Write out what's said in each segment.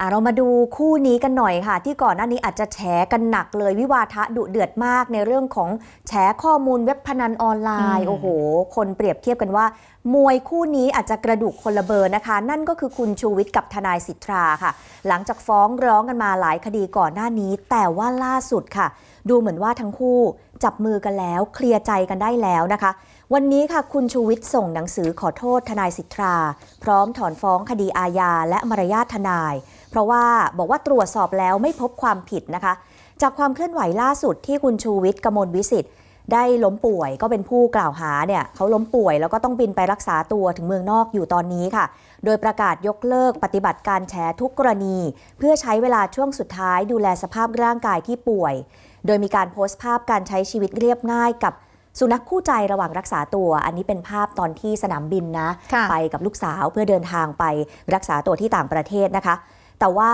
อะเรามาดูคู่นี้กันหน่อยค่ะ ที่ก่อนหน้านี้อาจจะแฉกันหนักเลยวิวาทะดุเดือดมากในเรื่องของแฉข้อมูลเว็บพนันออนไลน์อืมโอ้โห คนเปรียบเทียบกันว่า มวยคู่นี้อาจจะกระดูกคนละเบอร์นะคะ นั่นก็คือคุณชูวิทย์กับทนายสิทธาค่ะ หลังจากฟ้องร้องกันมาหลายคดีก่อนหน้านี้ แต่ว่าล่าสุดค่ะ ดูเหมือนว่าทั้งคู่ จับมือกันแล้วเคลียร์ใจกันได้แล้วนะคะ วันนี้ค่ะคุณชูวิทย์ส่งหนังสือขอโทษทนายสิทธา พร้อมถอนฟ้องคดีอาญาและมารยาททนาย เพราะว่าบอกว่าตรวจสอบแล้วไม่พบความผิดนะคะ จากความเคลื่อนไหวล่าสุดที่คุณชูวิทย์กมลวิสิทธิ์ ได้ล้มป่วยก็เป็นผู้กล่าวหาเนี่ยเขาล้มป่วยแล้วก็ต้องบินไปรักษาตัวถึงเมืองนอกอยู่ตอนนี้ค่ะ โดยประกาศยกเลิกปฏิบัติการแฉทุกกรณี เพื่อใช้เวลาช่วงสุดท้ายดูแลสภาพร่างกายที่ป่วย โดยมีการโพสต์ภาพการใช้ชีวิตเรียบง่ายกับสุนัขคู่ใจระหว่างรักษาตัว อันนี้เป็นภาพตอนที่สนามบินนะค่ะไปกับลูกสาวเพื่อเดินทางไปรักษาตัวที่ต่างประเทศนะคะ แต่ว่า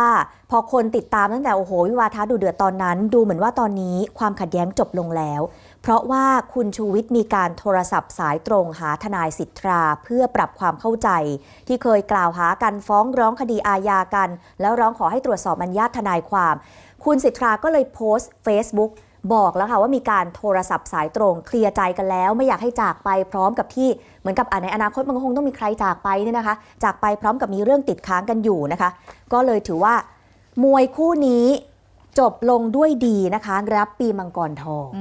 พอคนติดตามตั้งแต่โอ้โหวิวาทะดูเดือดตอนนั้น ดูเหมือนว่าตอนนี้ความขัดแย้งจบลงแล้ว เพราะว่าคุณชูวิทย์มีการโทรศัพท์สายตรงหาทนายสิทธาเพื่อปรับความเข้าใจ ที่เคยกล่าวหากันฟ้องร้องคดีอาญากัน แล้วร้องขอให้ตรวจสอบมัญญาตทนายความ คุณสิทธาก็เลยโพสต์ Facebook บอกแล้วค่ะว่ามีการโทรศัพท์สายตรงเคลียร์ใจกันแล้ว ไม่อยากให้จากไปพร้อมกับที่เหมือนกับในอนาคตมันก็คงต้องมีใครจากไปเนี่ยนะคะ จากไปพร้อมกับมีเรื่องติดค้างกันอยู่นะคะ ก็เลยถือว่ามวยคู่นี้จบลงด้วยดีนะคะ รับปีมังกรทองอ